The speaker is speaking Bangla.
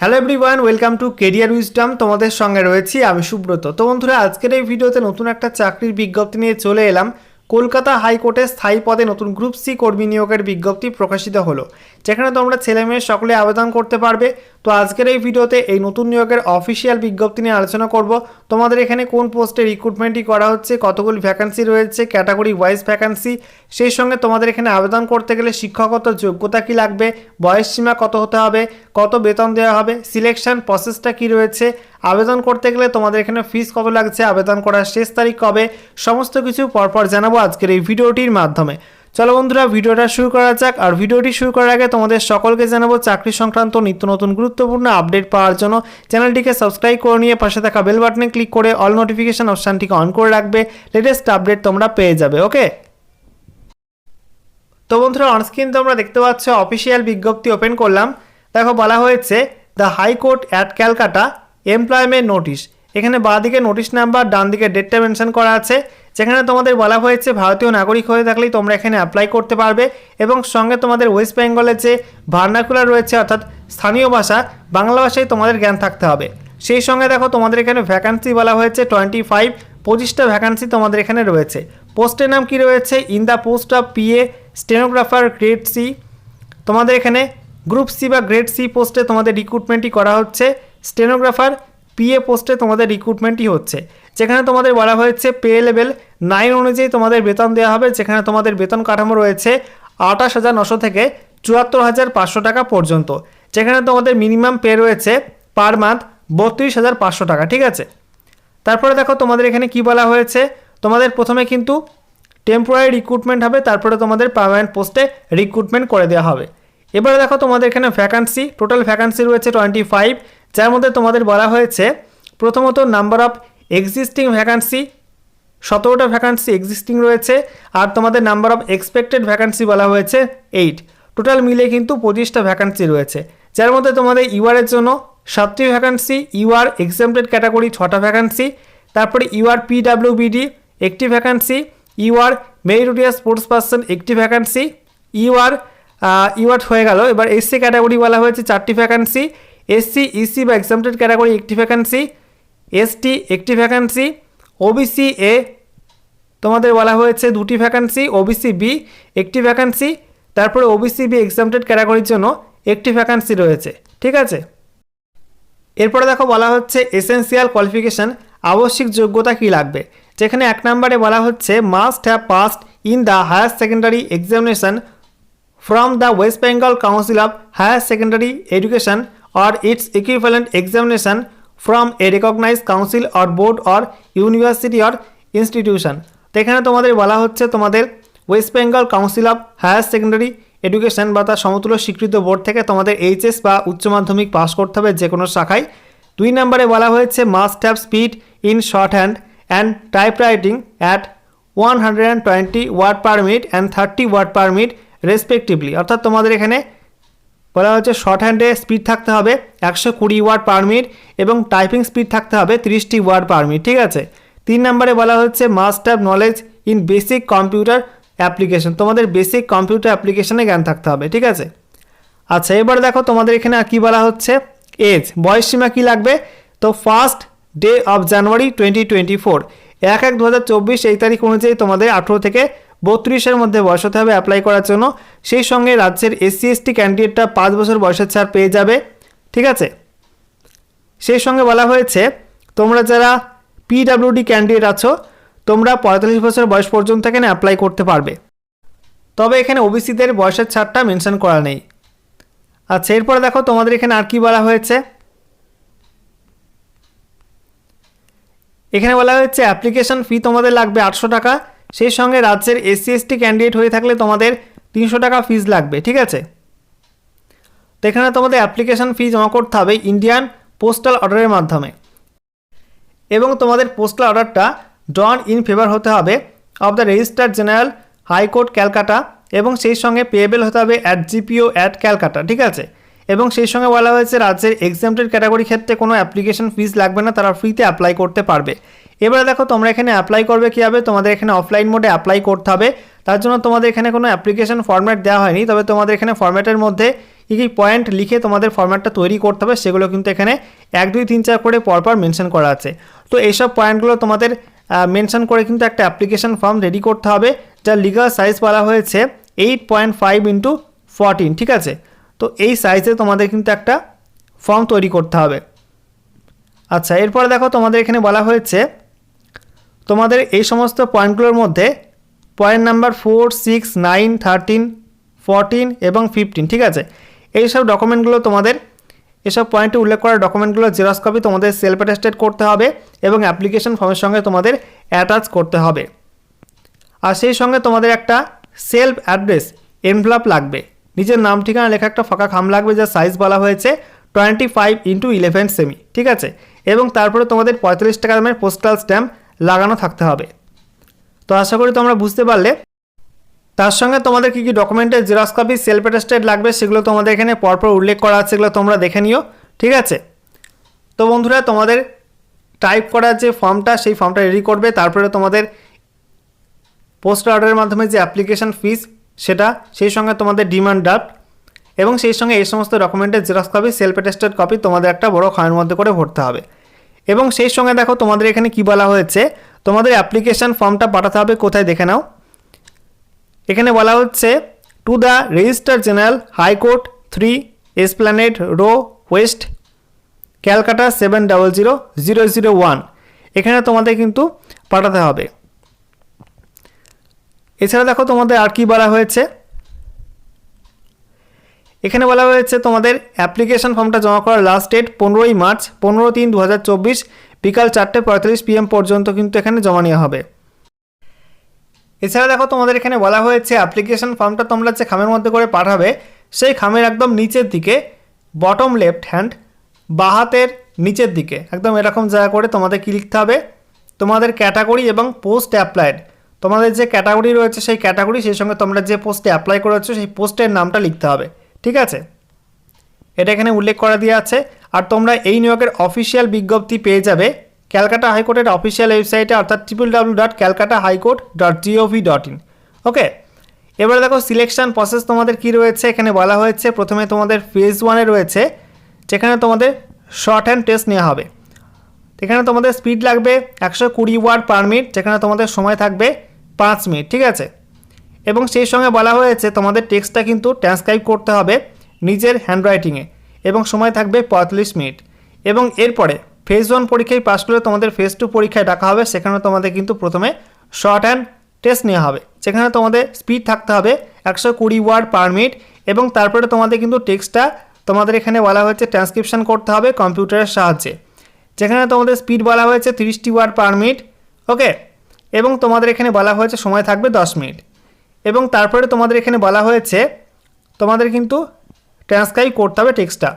Hello everyone welcome to career wisdom তোমাদের সঙ্গে রয়েছি আমি সুব্রত। তো বন্ধুরা, আজকের এই ভিডিওতে নতুন একটা চাকরির বিজ্ঞপ্তি নিয়ে চলে এলাম। কলকাতা হাইকোর্টে স্থায়ী পদে নতুন গ্রুপ সি কর্মী নিয়োগের বিজ্ঞপ্তি প্রকাশিত হলো। যেখানে তোমরা ছেলে মেয়ে সকলে আবেদন করতে পারবে। তো আজকের এই ভিডিওতে এই নতুন নিয়োগের অফিসিয়াল বিজ্ঞপ্তি নিয়ে আলোচনা করব। তোমাদের এখানে কোন পোস্টে রিক্রুটমেন্টই করা হচ্ছে, কতগুলি ভ্যাকান্সি রয়েছে ক্যাটাগরি ওয়াইজ ভ্যাকান্সি সেই সঙ্গে তোমাদের এখানে আবেদন করতে গেলে শিক্ষাগত যোগ্যতা কি লাগবে, বয়স সীমা কত হতে হবে, কত বেতন দেওয়া হবে সিলেকশন প্রসেসটা কি রয়েছে, আবেদন করতে গেলে তোমাদের এখানে ফিস কত লাগছে, আবেদন করার শেষ তারিখ কবে, সমস্ত কিছু পরপর জানাব আজকের এই ভিডিওটির মাধ্যমে। চলো বন্ধুরা, ভিডিওটা শুরু করা যাক, আর ভিডিওটি শুরু করার আগে তোমাদের সকলকে জানাব চাকরি সংক্রান্ত নিত্য নতুন গুরুত্বপূর্ণ আপডেট পাওয়ার জন্য চ্যানেলটিকে সাবস্ক্রাইব করে নিয়ে পাশে থাকা বেল বাটনে ক্লিক করে অল নোটিফিকেশান অপশানটিকে অন করে রাখবে লেটেস্ট আপডেট তোমরা পেয়ে যাবে ওকে তো বন্ধুরা অনস্ক্রিন তোমরা দেখতে পাচ্ছ অফিসিয়াল বিজ্ঞপ্তি ওপেন করলাম। দেখো, বলা হয়েছে the high court at Calcutta employment notice এখানে বাঁ দিকে নোটিশ নাম্বার ডান দিকে ডেটটা মেনশন করা আছে। যেখানে তোমাদের বলা হয়েছে, ভারতীয় নাগরিক হয়ে থাকলেই তোমরা এখানে অ্যাপ্লাই করতে পারবে। এবং সঙ্গে তোমাদের ওয়েস্ট বেঙ্গলের যে ভার্নাকুলার রয়েছে, অর্থাৎ স্থানীয় ভাষা, বাংলা ভাষায় তোমাদের জ্ঞান থাকতে হবে। সেই সঙ্গে দেখো, তোমাদের এখানে ভ্যাকান্সি বলা হয়েছে টোয়েন্টি ফাইভ পঁচিশটা ভ্যাকান্সি তোমাদের এখানে রয়েছে। পোস্টের নাম কি রয়েছে? In the post of PA stenographer grade C. তোমাদের এখানে গ্রুপ সি বা গ্রেড সি পোস্টে তোমাদের রিক্রুটমেন্টই করা হচ্ছে। স্টেনোগ্রাফার পিএ পোস্টে তোমাদের রিক্রুটমেন্টই হচ্ছে। যেখানে তোমাদের বলা হয়েছে পে লেভেল নাইন অনুযায়ী তোমাদের বেতন দেওয়া হবে। যেখানে তোমাদের বেতন কাঠামো রয়েছে আঠাশ হাজার নশো থেকে চুয়াত্তর হাজার পাঁচশো টাকা পর্যন্ত। যেখানে তোমাদের মিনিমাম পে রয়েছে পার মান্থ বত্রিশ হাজার পাঁচশো টাকা, ঠিক আছে? তারপরে দেখো তোমাদের এখানে কি বলা হয়েছে? তোমাদের প্রথমে কিন্তু টেম্পোরারি রিক্রুটমেন্ট হবে, তারপরে তোমাদের পার্মানেন্ট পোস্টে রিক্রুটমেন্ট করে দেওয়া হবে। এবারে দেখো তোমাদের এখানে ভ্যাকান্সি টোটাল ভ্যাকান্সি রয়েছে টোয়েন্টি ফাইভ যার মধ্যে তোমাদের বলা হয়েছে, প্রথমত নাম্বার অফ এক্সিস্টিং ভ্যাকান্সি সতেরোটা ভ্যাকান্সি এক্সিস্টিং রয়েছে, আর তোমাদের নাম্বার অফ এক্সপেক্টেড ভ্যাকান্সি বলা হয়েছে এইট টোটাল মিলে কিন্তু পঁচিশটা ভ্যাকান্সি রয়েছে, যার মধ্যে তোমাদের ইউআরের জন্য সাতটি ভ্যাকান্সি ইউআর এক্সামটেড ক্যাটাগরি ছটা ভ্যাকান্সি তারপরে ইউআর পিডাব্লিউবিডি একটি vacancy UR meritorious sports person একটি ভ্যাকান্সি ইউআর ইউআর হয়ে গেল। এবার এসসি ক্যাটাগরি বলা হয়েছে, চারটি ভ্যাকান্সি এসসি ইসি বা এক্সামটেড ক্যাটাগরি একটি ভ্যাকান্সি এসটি একটি ভ্যাকান্সি ওবিসি এ তোমাদের বলা হয়েছে দুটি ভ্যাকান্সি ওবিসি বি একটি ভ্যাকান্সি তারপরে ওবিসি বি এক্সামটেড ক্যাটাগরির জন্য একটি ভ্যাকান্সি রয়েছে। ঠিক আছে? এরপরে দেখো বলা হচ্ছে এসেন্সিয়াল কোয়ালিফিকেশান আবশ্যিক যোগ্যতা কী লাগবে? যেখানে এক নম্বরে বলা হচ্ছে must have passed in the higher secondary examination from the west Bengal council of higher secondary education or its equivalent examination from a recognise council or board or university or institution তো এখানে তোমাদের বলা হচ্ছে, তোমাদের west Bengal council of higher secondary education বা তার সমতুল্য স্বীকৃত বোর্ড থেকে তোমাদের এইচএস বা উচ্চ মাধ্যমিক পাস করতে হবে যে কোনো শাখায়। দুই নম্বরে বলা হয়েছে must have speed in shorthand and type writing at one hundred and twenty word per minute and thirty word per minute respectively. অর্থাৎ তোমাদের এখানে বলা হচ্ছে শর্ট হ্যান্ডে স্পিড থাকতে হবে একশো কুড়ি ওয়ার্ড পার মিনিট এবং টাইপিং স্পিড থাকতে হবে তিরিশটি ওয়ার্ড পার মিনিট, ঠিক আছে? তিন নম্বরে বলা হচ্ছে must have knowledge in basic computer application. তোমাদের বেসিক কম্পিউটার অ্যাপ্লিকেশনে জ্ঞান থাকতে হবে, ঠিক আছে? আচ্ছা এবার দেখো তোমাদের এখানে আর কী বলা হচ্ছে? এজ, বয়স সীমা কী লাগবে? তো first day of January twenty twenty four এক এক দু হাজার চব্বিশ এই তারিখ অনুযায়ী তোমাদের আঠেরো থেকে বত্রিশের মধ্যে বয়স হতে হবে অ্যাপ্লাই করার জন্য। সেই সঙ্গে রাজ্যের এসসি এসটি ক্যান্ডিডেটটা পাঁচ বছর বয়সের ছাড় পেয়ে যাবে। ঠিক আছে? সেই সঙ্গে বলা হয়েছে, তোমরা যারা পিডাব্লিউডি ক্যান্ডিডেট আছো, তোমরা পঁয়তাল্লিশ বছর বয়স পর্যন্ত এখানে অ্যাপ্লাই করতে পারবে। তবে এখানে ওবিসিদের বয়সের ছাড়টা মেনশন করা নেই। আচ্ছা এরপরে দেখো তোমাদের এখানে আর কি বলা হয়েছে? এখানে বলা হয়েছে অ্যাপ্লিকেশন ফি তোমাদের লাগবে আটশো টাকা। সেই সঙ্গে রাজ্যের এসসি এসটি ক্যান্ডিডেট হয়ে থাকলে তোমাদের তিনশো টাকা ফিজ লাগবে, ঠিক আছে? তো এখানে তোমাদের অ্যাপ্লিকেশন ফি জমা করতে হবে ইন্ডিয়ান পোস্টাল অর্ডারের মাধ্যমে। এবং তোমাদের পোস্টাল অর্ডারটা ডন ইন ফেভার হতে হবে of the register general high court Calcutta এবং সেই সঙ্গে পেয়েবেল হতে হবে অ্যাট জিপিও অ্যাট ক্যালকাটা ঠিক আছে? এবং সেই সঙ্গে বলা হয়েছে রাজ্যের এক্সামটেড ক্যাটাগরি ক্ষেত্রে কোনো অ্যাপ্লিকেশন ফিস লাগবে না, তারা ফ্রিতে অ্যাপ্লাই করতে পারবে। এবারে দেখো, তোমরা এখানে অ্যাপ্লাই করবে কীভাবে? তোমাদের এখানে অফলাইন মোডে অ্যাপ্লাই করতে হবে। তার জন্য তোমাদের এখানে কোনো অ্যাপ্লিকেশন ফর্ম্যাট দেওয়া হয়নি, তবে তোমাদের এখানে ফর্ম্যাটের মধ্যে কী কী পয়েন্ট লিখে তোমাদের ফর্ম্যাটটা তৈরি করতে হবে, সেগুলো কিন্তু এখানে এক, দুই, তিন, চার করে পরপর মেনশন করা আছে। তো এইসব পয়েন্টগুলো তোমাদের মেনশন করে কিন্তু একটা অ্যাপ্লিকেশন ফর্ম রেডি করতে হবে যার লিগাল সাইজ বলা হয়েছে। Eight point five into fourteen ঠিক আছে? তো এই সাইজে তোমাদের কিন্তু একটা ফর্ম তৈরি করতে হবে। আচ্ছা এরপরে দেখো তোমাদের এখানে বলা হয়েছে, তোমাদের এই সমস্ত পয়েন্টগুলোর মধ্যে point number four six nine thirteen fourteen এবং ফিফটিন ঠিক আছে? এই সব ডকুমেন্টগুলো তোমাদের এসব পয়েন্টে উল্লেখ করা ডকুমেন্টগুলো জেরক্স কপি তোমাদের সেলফ অ্যাটাস্টেড করতে হবে এবং অ্যাপ্লিকেশন ফর্মের সঙ্গে তোমাদের অ্যাটাচ করতে হবে। আর সেই সঙ্গে তোমাদের একটা সেলফ অ্যাড্রেস এনভেলপ লাগবে। নিজের নাম ঠিকানা লেখা একটা ফাঁকা খাম লাগবে যার সাইজ বলা হয়েছে twenty five into eleven cm ঠিক আছে? এবং তারপরে তোমাদের পঁয়তাল্লিশ টাকা দামের পোস্টাল স্ট্যাম্প লাগানো থাকতে হবে। তো আশা করি তোমরা বুঝতে পারলে। তার সঙ্গে তোমাদের কী কী ডকুমেন্টের জেরক্স কপি সেলফ অ্যাটাস্টেড লাগবে সেগুলো তোমাদের এখানে পরপর উল্লেখ করা আছে, সেগুলো তোমরা দেখে নিও, ঠিক আছে? তো বন্ধুরা, তোমাদের টাইপ করার যে ফর্মটা সেই ফর্মটা রেডি করবে। তারপরে তোমাদের পোস্ট অর্ডারের মাধ্যমে যে অ্যাপ্লিকেশন ফিস, সেটা সেই সঙ্গে তোমাদের ডিমান্ড ড্রাফট এবং সেই সঙ্গে এই সমস্ত ডকুমেন্টের xerox copy, self attested copy তোমাদের একটা বড় খামের মধ্যে করে ভরতে হবে। এবং সেই সঙ্গে দেখো তোমাদের এখানে কি বলা হয়েছে, তোমাদের অ্যাপ্লিকেশন ফর্মটা পাঠাতে হবে কোথায় দেখে নাও। এখানে বলা হচ্ছে to the register general high court three Esplanade Row West Calcutta seven double zero zero zero one এখানে তোমাদের কিন্তু পাঠাতে হবে। এছাড়া দেখো তোমাদের আর কি বলা হয়েছে? এখানে বলা হয়েছে তোমাদের অ্যাপ্লিকেশন ফর্মটা জমা করার লাস্ট ডেট পনেরোই মার্চ পনেরো তিন দু বিকাল চারটে পঁয়তাল্লিশ পিএম পর্যন্ত কিন্তু এখানে জমা নেওয়া হবে। এছাড়া দেখো তোমাদের এখানে বলা হয়েছে অ্যাপ্লিকেশন ফর্মটা তোমরা যে খামের মধ্যে করে পাঠাবে, সেই খামের একদম নিচের দিকে বটম লেফট হ্যান্ড বাঁ হাতের নিচের দিকে, একদম এরকম জায়গা করে তোমাদের কি লিখতে হবে? তোমাদের ক্যাটাগরি এবং পোস্ট অ্যাপ্লাইড তোমাদের যে ক্যাটাগরি রয়েছে, সেই ক্যাটাগরি সেই সঙ্গে তোমরা যে পোস্টে অ্যাপ্লাই করেছ, সেই পোস্টের নামটা লিখতে হবে, ঠিক আছে? এটা এখানে উল্লেখ করা দিয়ে আছে। আর তোমরা এই নিয়োগের অফিসিয়াল বিজ্ঞপ্তি পেয়ে যাবে, ক্যালকাটা হাইকোর্টের অফিসিয়াল ওয়েবসাইটে অর্থাৎ triple W dot Calcutta high court dot GOV dot in okay এবারে দেখো সিলেকশন প্রসেস তোমাদের কি রয়েছে? এখানে বলা হয়েছে, প্রথমে তোমাদের ফেজ ওয়ানে রয়েছে, যেখানে তোমাদের শর্ট হ্যান্ড টেস্ট নেওয়া হবে। এখানে তোমাদের স্পিড লাগবে একশো কুড়ি ওয়ার্ড পার মিনিট যেখানে তোমাদের সময় থাকবে পাঁচ মিনিট, ঠিক আছে? এবং সেই সঙ্গে বলা হয়েছে, তোমাদের টেক্সটটা কিন্তু ট্রান্সক্রাইব করতে হবে নিজের হ্যান্ডরাইটিংয়ে এবং সময় থাকবে পঁয়তাল্লিশ মিনিট। এবং এরপরে ফেজ ওয়ান পরীক্ষায় পাশ করলে তোমাদের ফেজ টু পরীক্ষায় ডাকা হবে, সেখানে তোমাদের কিন্তু প্রথমে শর্ট হ্যান্ড টেস্ট নেওয়া হবে। যেখানে তোমাদের স্পিড থাকতে হবে একশো কুড়ি ওয়ার্ড পার মিনিট এবং তারপরে তোমাদের কিন্তু টেক্সটটা তোমাদের এখানে বলা হয়েছে ট্রান্সক্রিপশন করতে হবে কম্পিউটারের সাহায্যে। যেখানে তোমাদের স্পিড বলা হয়েছে তিরিশটি ওয়ার্ড পার মিনিট ওকে এবং তোমাদের এখানে বলা হয়েছে সময় থাকবে দশ মিনিট। এবং তারপরে তোমাদের এখানে বলা হয়েছে, তোমাদের কিন্তু ট্রান্সক্রাইব করতে হবে টেক্সটটা